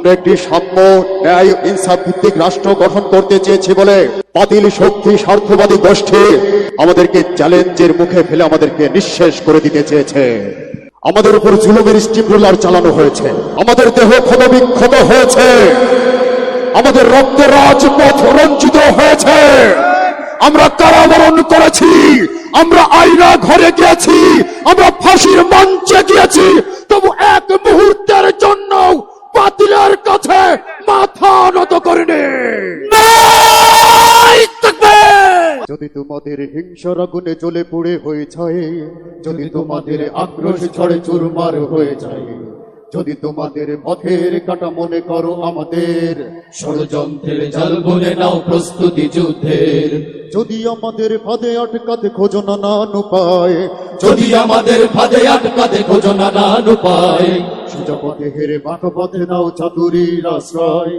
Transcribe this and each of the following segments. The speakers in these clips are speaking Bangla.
আমরা একটি সাম্য ন্যায় ইনসাফ ভিত্তিক রাষ্ট্র গঠন করতে চেয়েছি বলে বাতিল শক্তি স্বার্থবাদী গোষ্ঠী আমাদেরকে চ্যালেঞ্জের মুখে ফেলে আমাদেরকে নিঃশেষ করে দিতে চেয়েছে। আমাদের উপর জুলুমের স্টিম রোলার চালানো হয়েছে। আমাদের দেহ ক্ষতবিক্ষত হয়েছে। আমাদের রক্তের রাজপথ রঞ্জিত হয়েছে। আমরা কারাবরণ করেছি। আমরা আইনা ঘরে গিয়েছি। আমরা ফাঁসির মঞ্চে গিয়েছি। যদি তোমাদের হিংসার আগুনে জ্বলে পুড়ে হয়ে যায়, যদি তোমাদের আক্রোশ ঝড়ে চুরমার হয়ে যায়, যদি তোমাদের পথের কাটা মনে করো আমাদের, ষড়যন্ত্রের জাল বলে নাও প্রস্তুতি যুদ্ধের। যদি আমাদের ফাঁদে আটকাতে খোঁজো নানান উপায়, যদি আমাদের ফাঁদে আটকাতে খোঁজো নানান উপায় সোজা পথে হেরে বাঁকা পথে নাও চাতুরীর আশ্রয়।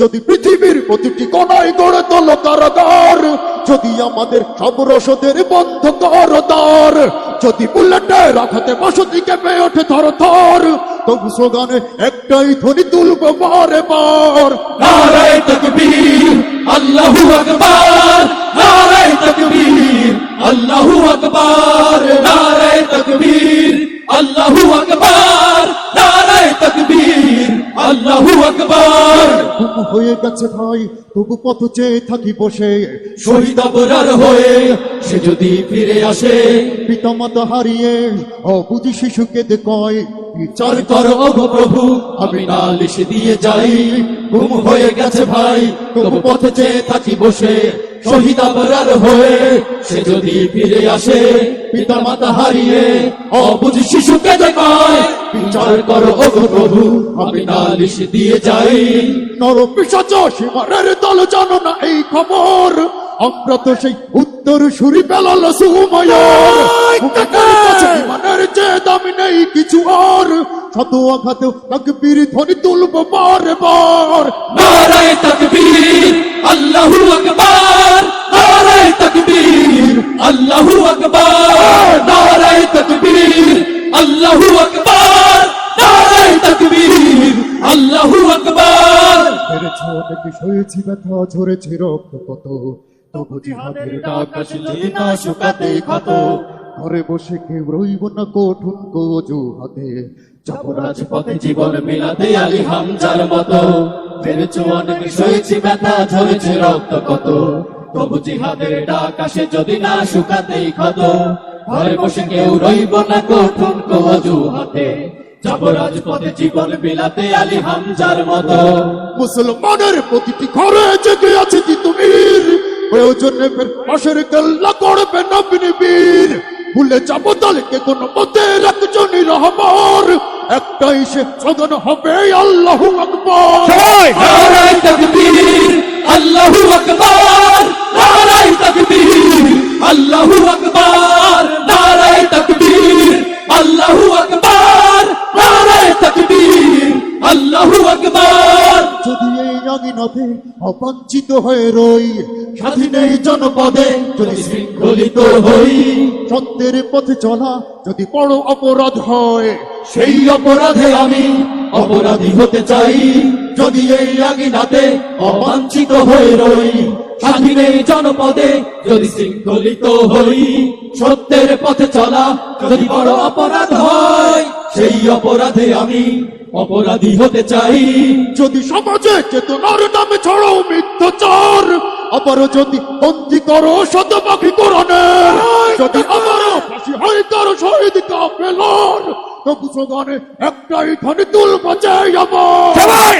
যদি পৃথিবীর প্রতিটি কোনায় গড়ে তোলো কারাগার যদি আমাদের সব রসদের বন্ধ কর দ্বার যদি বুলেটে রাখাতে বসতি পেয়ে ওঠে, ধর থর তবু স্লোগানে একটাই ধ্বনি তুলব পরে পর নারায় তকবীর, আল্লাহু আকবার। নারায় তকবীর, আল্লাহু আকবার। হয়ে গেছে ভাই তবু পথ চেয়ে থাকি বসে। শহীদ অপরার হয়ে সে যদি ফিরে আসে। পিতামাতা হারিয়ে অবুধি শিশুকে দেখয় বিচার কর ওগো প্রভু আমি নালিশ দিয়ে যাই। ঘুম হয়ে গেছে ভাই তবু পথ চেয়ে থাকি বসে। শহীদ অপরার হয়ে সে যদি ফিরে আসে পিতা মাতা হারিয়ে অবুঝ শিশুকে দেখায় বিচার করো ওগো প্রভু আমি নালিশ দিয়ে যাই। নর পিসাচ সীমারের দল জানো না এই খবর আমরা তো সেই উত্তর সুরি পেলাল সুময়ের যে দামি নেই কিছু আর শত আঘাত তাকবীর ধ্বনি তুলব বারে বার নারায় তকবীর আল্লাহু আকবার! আল্লাহু আকবার নারায় তকবীর আল্লাহু আকবার নারায় তকবীর আল্লাহু আকবার। পেরেছ অনেক হয়েছি ব্যথা ঝরেছে রক্ত কত? তবু জিহাদের ডাক আসে যদি না শুকাতে ক্ষত। ঘরে বসে কেউ রইব না কঠুন গোজু হাতে রাজপথে পথে জীবন মিলাতে আলী হামজার মতো। মেরেছ অনেক সয়েছি ব্যথা ঝরেছে রক্ত কত? তবু জিহাদের ডাক আসে যদি না শুকাতেই ক্ষত। ঘরে বসে কেউ রইব না কজু হাতে জীবন বিলাতে আলী হামজার মতো। মুসলমানের প্রতিটি ঘরে জেগে আছে প্রয়োজনে করবে নবীন বীর। ভুলে যাব দলকে কোন মতে একজনই রহমার? একটাই সে সদন হবে আল্লাহ আকবর। তকবীর আল্লাহু আকবার তকবীর আল্লাহু আকবার নারায় তকবীর আল্লাহু আকবার নারায় তকবীর আল্লাহু আকবার। যদি এই আঙিনাতে অবাঞ্ছিত হয়ে রই স্বাধীন এই জনপদে যদি শৃঙ্খলিত হই সত্যের পথে চলা যদি বড় অপরাধ হয় সেই অপরাধে আমি অপরাধী হতে চাই। যদি এই আগিনাতে অবাঞ্ছিত হয়ে রই স্বাধীন এই জনপদে যদি শৃঙ্খলিত হই সত্যের পথে চলা যদি বড় অপরাধ হয় সেই অপরাধে আমি অপরাধী হতে চাই। যদি সমাজে চেতনার নামে ছড়াও মিথ্যাচার আবার যদি বন্দি করো শতপাখি কোরআনের যদি আবারও ফাঁসি হয় কারও শহীদ কাফেলার তবু স্লোগানে একটাই ধ্বনি তুলব চাই আমার।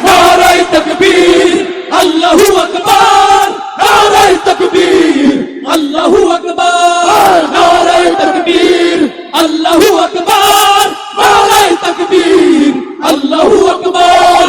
নারায় তকবীর আল্লাহু আকবার নারায় তকবীর আল্লাহু আকবার নারায় তকবীর আল্লাহু আকবার নারায় তকবীর আল্লাহু আকবার